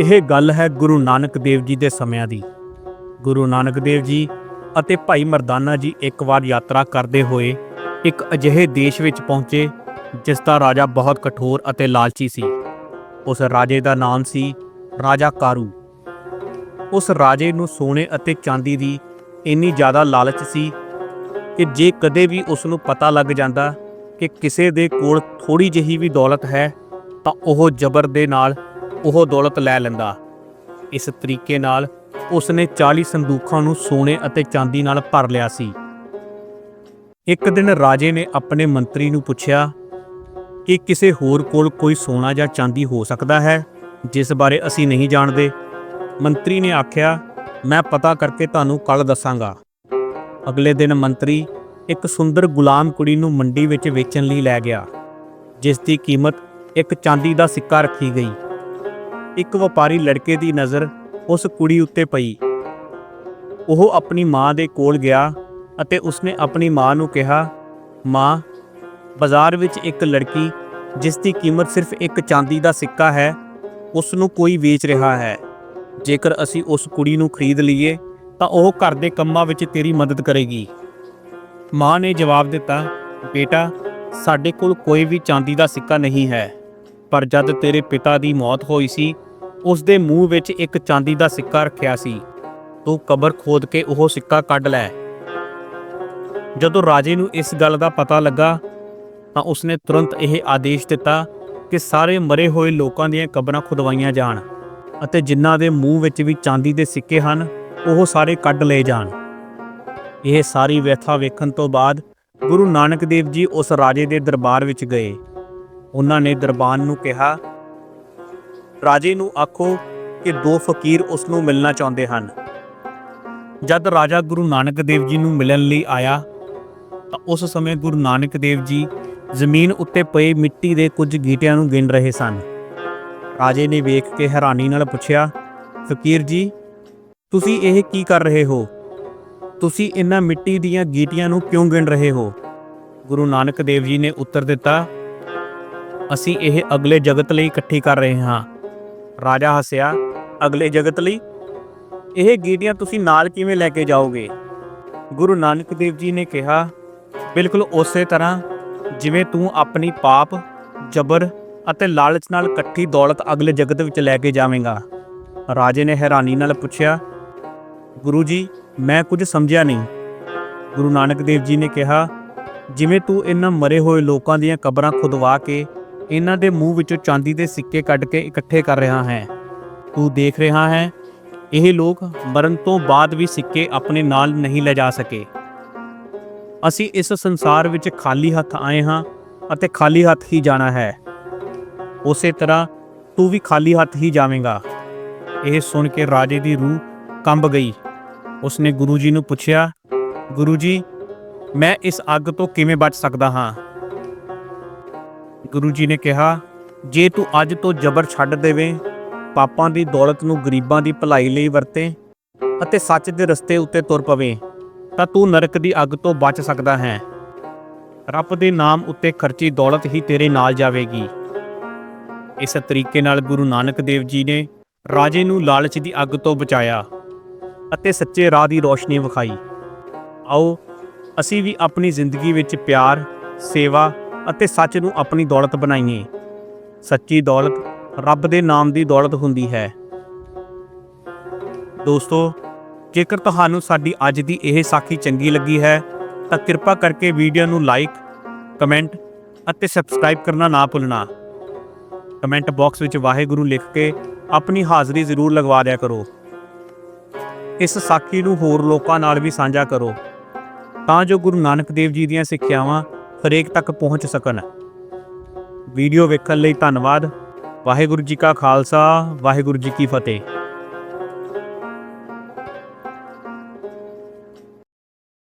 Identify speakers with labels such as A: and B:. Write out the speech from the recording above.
A: ਇਹ ਗੱਲ ਹੈ ਗੁਰੂ ਨਾਨਕ ਦੇਵ ਜੀ ਦੇ ਸਮਿਆਂ ਦੀ। ਗੁਰੂ ਨਾਨਕ ਦੇਵ ਜੀ ਅਤੇ ਭਾਈ ਮਰਦਾਨਾ ਜੀ ਇੱਕ ਵਾਰ ਯਾਤਰਾ ਕਰਦੇ ਹੋਏ ਇੱਕ ਅਜਿਹੇ ਦੇਸ਼ ਵਿੱਚ ਪਹੁੰਚੇ, ਜਿਸ ਦਾ ਰਾਜਾ ਬਹੁਤ ਕਠੋਰ ਅਤੇ ਲਾਲਚੀ ਸੀ। ਉਸ ਰਾਜੇ ਦਾ ਨਾਮ ਸੀ ਰਾਜਾ ਕਾਰੂ। ਉਸ ਰਾਜੇ ਨੂੰ ਸੋਨੇ ਅਤੇ ਚਾਂਦੀ ਦੀ ਇੰਨੀ ਜ਼ਿਆਦਾ ਲਾਲਚ ਸੀ ਕਿ ਜੇ ਕਦੇ ਵੀ ਉਸ ਨੂੰ ਪਤਾ ਲੱਗ ਜਾਂਦਾ ਕਿ ਕਿਸੇ ਦੇ ਕੋਲ ਥੋੜੀ ਜਿਹੀ ਵੀ ਦੌਲਤ ਹੈ, ਤਾਂ ਉਹ ਜ਼ਬਰ ਦੇ ਨਾਲ ਉਹ ਦੌਲਤ ਲੈ ਲੈਂਦਾ। ਇਸ ਤਰੀਕੇ ਨਾਲ ਉਸਨੇ 40 ਸੰਦੂਖਾਂ ਨੂੰ ਸੋਨੇ ਅਤੇ ਚਾਂਦੀ ਨਾਲ ਭਰ ਲਿਆ ਸੀ। ਇੱਕ ਦਿਨ ਰਾਜੇ ਨੇ ਆਪਣੇ ਮੰਤਰੀ ਨੂੰ ਪੁੱਛਿਆ, ਕਿ ਕਿਸੇ ਹੋਰ ਕੋਲ ਕੋਈ ਸੋਨਾ ਜਾਂ ਚਾਂਦੀ ਹੋ ਸਕਦਾ ਹੈ, ਜਿਸ ਬਾਰੇ ਅਸੀਂ ਨਹੀਂ ਜਾਣਦੇ? ਮੰਤਰੀ ਨੇ ਆਖਿਆ, ਮੈਂ ਪਤਾ ਕਰਕੇ ਤੁਹਾਨੂੰ ਕੱਲ ਦੱਸਾਂਗਾ। ਅਗਲੇ ਦਿਨ ਮੰਤਰੀ ਇੱਕ ਸੁੰਦਰ ਗੁਲਾਮ ਕੁੜੀ ਨੂੰ ਮੰਡੀ ਵਿੱਚ ਵੇਚਣ ਲਈ ਲੈ ਗਿਆ, ਜਿਸ ਦੀ ਕੀਮਤ ਇੱਕ ਚਾਂਦੀ ਦਾ ਸਿੱਕਾ ਰੱਖੀ ਗਈ। ਇੱਕ ਵਪਾਰੀ ਲੜਕੇ ਦੀ ਨਜ਼ਰ ਉਸ ਕੁੜੀ ਉੱਤੇ ਪਈ। ਉਹ ਆਪਣੀ ਮਾਂ ਦੇ ਕੋਲ ਗਿਆ ਅਤੇ ਉਸਨੇ ਆਪਣੀ ਮਾਂ ਨੂੰ ਕਿਹਾ, ਮਾਂ, ਬਾਜ਼ਾਰ ਵਿੱਚ ਇੱਕ ਲੜਕੀ ਜਿਸ ਦੀ ਕੀਮਤ ਸਿਰਫ ਇੱਕ ਚਾਂਦੀ ਦਾ ਸਿੱਕਾ ਹੈ, ਉਸ ਨੂੰ ਕੋਈ ਵੇਚ ਰਿਹਾ ਹੈ। ਜੇਕਰ ਅਸੀਂ ਉਸ ਕੁੜੀ ਨੂੰ ਖਰੀਦ ਲਈਏ, ਤਾਂ ਉਹ ਘਰ ਦੇ ਕੰਮਾਂ ਵਿੱਚ ਤੇਰੀ ਮਦਦ ਕਰੇਗੀ। ਮਾਂ ਨੇ ਜਵਾਬ ਦਿੱਤਾ, ਬੇਟਾ, ਸਾਡੇ ਕੋਲ ਕੋਈ ਵੀ ਚਾਂਦੀ ਦਾ ਸਿੱਕਾ ਨਹੀਂ ਹੈ। ਪਰ ਜਦ ਤੇਰੇ ਪਿਤਾ ਦੀ ਮੌਤ ਹੋਈ ਸੀ ਉਸ ਦੇ ਮੂੰਹ ਵਿੱਚ ਇੱਕ ਚਾਂਦੀ ਦਾ ਸਿੱਕਾ ਰੱਖਿਆ ਸੀ। ਤੂੰ ਕਬਰ ਖੋਦ ਕੇ ਉਹ ਸਿੱਕਾ ਕੱਢ ਲੈ। ਜਦੋਂ ਰਾਜੇ ਨੂੰ ਇਸ ਗੱਲ ਦਾ ਪਤਾ ਲੱਗਾ, ਤਾਂ ਉਸਨੇ ਤੁਰੰਤ ਇਹ ਆਦੇਸ਼ ਦਿੱਤਾ ਕਿ ਸਾਰੇ ਮਰੇ ਹੋਏ ਲੋਕਾਂ ਦੀਆਂ ਕਬਰਾਂ ਖੁਦਵਾਈਆਂ ਜਾਣ ਅਤੇ ਜਿਨ੍ਹਾਂ ਦੇ ਮੂੰਹ ਵਿੱਚ ਵੀ ਚਾਂਦੀ ਦੇ ਸਿੱਕੇ ਹਨ, ਉਹ ਸਾਰੇ ਕੱਢ ਲਏ ਜਾਣ। ਇਹ ਸਾਰੀ ਵਿਅਥਾ ਵੇਖਣ ਤੋਂ ਬਾਅਦ ਗੁਰੂ ਨਾਨਕ ਦੇਵ ਜੀ ਉਸ ਰਾਜੇ ਦੇ ਦਰਬਾਰ ਵਿੱਚ ਗਏ। ਉਹਨਾਂ ਨੇ ਦਰਬਾਨ ਨੂੰ ਕਿਹਾ, ਰਾਜੇ ਨੂੰ ਆਖੋ ਕਿ ਦੋ ਫਕੀਰ ਉਸ ਨੂੰ ਮਿਲਣਾ ਚਾਹੁੰਦੇ ਹਨ। ਜਦ ਰਾਜਾ ਗੁਰੂ ਨਾਨਕ ਦੇਵ ਜੀ ਨੂੰ ਮਿਲਣ ਲਈ ਆਇਆ, ਤਾਂ ਉਸ ਸਮੇਂ ਗੁਰੂ ਨਾਨਕ ਦੇਵ ਜੀ ਜ਼ਮੀਨ ਉੱਤੇ ਪਏ ਮਿੱਟੀ ਦੇ ਕੁਝ ਗੀਟਿਆਂ ਨੂੰ ਗਿਣ ਰਹੇ ਸਨ। ਰਾਜੇ ਨੇ ਵੇਖ ਕੇ ਹੈਰਾਨੀ ਨਾਲ ਪੁੱਛਿਆ, ਫਕੀਰ ਜੀ, ਤੁਸੀਂ ਇਹ ਕੀ ਕਰ ਰਹੇ ਹੋ? ਤੁਸੀਂ ਇਹਨਾਂ ਮਿੱਟੀ ਦੀਆਂ ਗੀਟੀਆਂ ਨੂੰ ਕਿਉਂ ਗਿਣ ਰਹੇ ਹੋ? ਗੁਰੂ ਨਾਨਕ ਦੇਵ ਜੀ ਨੇ ਉੱਤਰ ਦਿੱਤਾ ਅਸੀਂ ਇਹ ਅਗਲੇ ਜਗਤ ਲਈ ਇਕੱਠੀ ਕਰ ਰਹੇ ਹਾਂ। ਰਾਜਾ ਹੱਸਿਆ, ਅਗਲੇ ਜਗਤ ਲਈ? ਇਹ ਗੀਟੀਆਂ ਤੁਸੀਂ ਨਾਲ ਕਿਵੇਂ ਲੈ ਕੇ ਜਾਓਗੇ? ਗੁਰੂ ਨਾਨਕ ਦੇਵ ਜੀ ਨੇ ਕਿਹਾ, ਬਿਲਕੁਲ ਉਸੇ ਤਰ੍ਹਾਂ, ਜਿਵੇਂ ਤੂੰ ਆਪਣੀ ਪਾਪ, ਜਬਰ ਅਤੇ ਲਾਲਚ ਨਾਲ ਇਕੱਠੀ ਦੌਲਤ ਅਗਲੇ ਜਗਤ ਵਿੱਚ ਲੈ ਕੇ ਜਾਵੇਂਗਾ। ਰਾਜੇ ਨੇ ਹੈਰਾਨੀ ਨਾਲ ਪੁੱਛਿਆ, ਗੁਰੂ ਜੀ, ਮੈਂ ਕੁਝ ਸਮਝਿਆ ਨਹੀਂ। ਗੁਰੂ ਨਾਨਕ ਦੇਵ ਜੀ ਨੇ ਕਿਹਾ, ਜਿਵੇਂ ਤੂੰ ਇਹਨਾਂ ਮਰੇ ਹੋਏ ਲੋਕਾਂ ਦੀਆਂ ਕਬਰਾਂ ਖੁਦਵਾ ਕੇ ਇਹਨਾਂ ਦੇ ਮੂੰਹ ਵਿੱਚੋਂ ਚਾਂਦੀ ਦੇ ਸਿੱਕੇ ਕੱਢ ਕੇ ਇਕੱਠੇ ਕਰ ਰਿਹਾ ਹੈ। ਤੂੰ ਦੇਖ ਰਿਹਾ ਹੈ, ਇਹ ਲੋਕ ਮਰਨ ਤੋਂ ਬਾਅਦ ਵੀ ਸਿੱਕੇ ਆਪਣੇ ਨਾਲ ਨਹੀਂ ਲੈ ਜਾ ਸਕੇ। ਅਸੀਂ ਇਸ ਸੰਸਾਰ ਵਿੱਚ ਖਾਲੀ ਹੱਥ ਆਏ ਹਾਂ ਅਤੇ ਖਾਲੀ ਹੱਥ ਹੀ ਜਾਣਾ ਹੈ। ਉਸੇ ਤਰ੍ਹਾਂ ਤੂੰ ਵੀ ਖਾਲੀ ਹੱਥ ਹੀ ਜਾਵੇਂਗਾ। ਇਹ ਸੁਣ ਕੇ ਰਾਜੇ ਦੀ ਰੂਹ ਕੰਬ ਗਈ। ਉਸਨੇ ਗੁਰੂ ਜੀ ਨੂੰ ਪੁੱਛਿਆ, ਗੁਰੂ ਜੀ, ਮੈਂ ਇਸ ਅੱਗ ਤੋਂ ਕਿਵੇਂ ਬਚ ਸਕਦਾ ਹਾਂ? ਗੁਰੂ ਜੀ ਨੇ ਕਿਹਾ, ਜੇ ਤੂੰ ਅੱਜ ਤੋਂ ਜ਼ਬਰ ਛੱਡ ਦੇਵੇਂ, ਪਾਪਾਂ ਦੀ ਦੌਲਤ ਨੂੰ ਗਰੀਬਾਂ ਦੀ ਭਲਾਈ ਲਈ ਵਰਤੇ ਅਤੇ ਸੱਚ ਦੇ ਰਸਤੇ ਉੱਤੇ ਤੁਰ ਪਵੇਂ, ਤਾਂ ਤੂੰ ਨਰਕ ਦੀ ਅੱਗ ਤੋਂ ਬਚ ਸਕਦਾ ਹੈ। ਰੱਬ ਦੇ ਨਾਮ ਉੱਤੇ ਖਰਚੀ ਦੌਲਤ ਹੀ ਤੇਰੇ ਨਾਲ ਜਾਵੇਗੀ। ਇਸ ਤਰੀਕੇ ਨਾਲ ਗੁਰੂ ਨਾਨਕ ਦੇਵ ਜੀ ਨੇ ਰਾਜੇ ਨੂੰ ਲਾਲਚ ਦੀ ਅੱਗ ਤੋਂ ਬਚਾਇਆ ਅਤੇ ਸੱਚੇ ਰਾਹ ਦੀ ਰੋਸ਼ਨੀ ਵਿਖਾਈ। ਆਓ, ਅਸੀਂ ਵੀ ਆਪਣੀ ਜ਼ਿੰਦਗੀ ਵਿੱਚ ਪਿਆਰ, ਸੇਵਾ ਅਤੇ ਸੱਚ ਨੂੰ ਆਪਣੀ ਦੌਲਤ ਬਣਾਈਏ। ਸੱਚੀ ਦੌਲਤ ਰੱਬ ਦੇ ਨਾਮ ਦੀ ਦੌਲਤ ਹੁੰਦੀ ਹੈ। ਦੋਸਤੋ, ਜੇਕਰ ਤੁਹਾਨੂੰ ਸਾਡੀ ਅੱਜ ਦੀ ਇਹ ਸਾਖੀ ਚੰਗੀ ਲੱਗੀ ਹੈ, ਤਾਂ ਕਿਰਪਾ ਕਰਕੇ ਵੀਡੀਓ ਨੂੰ ਲਾਈਕ, ਕਮੈਂਟ ਅਤੇ ਸਬਸਕ੍ਰਾਈਬ ਕਰਨਾ ਨਾ ਭੁੱਲਣਾ। ਕਮੈਂਟ ਬਾਕਸ ਵਿੱਚ ਵਾਹਿਗੁਰੂ ਲਿਖ ਕੇ ਆਪਣੀ ਹਾਜ਼ਰੀ ਜ਼ਰੂਰ ਲਗਵਾ ਦਿਆ ਕਰੋ। ਇਸ ਸਾਖੀ ਨੂੰ ਹੋਰ ਲੋਕਾਂ ਨਾਲ ਵੀ ਸਾਂਝਾ ਕਰੋ। ਤਾਂ ਜੋ ਗੁਰੂ ਨਾਨਕ ਦੇਵ ਜੀ ਦੀਆਂ ਸਿੱਖਿਆਵਾਂ ਹਰੇਕ ਤੱਕ ਪਹੁੰਚ ਸਕਣ। ਵੀਡੀਓ ਵੇਖਣ ਲਈ ਧੰਨਵਾਦ। ਵਾਹਿਗੁਰੂ ਜੀ ਕਾ ਖਾਲਸਾ, ਵਾਹਿਗੁਰੂ ਜੀ ਕੀ ਫਤਿਹ।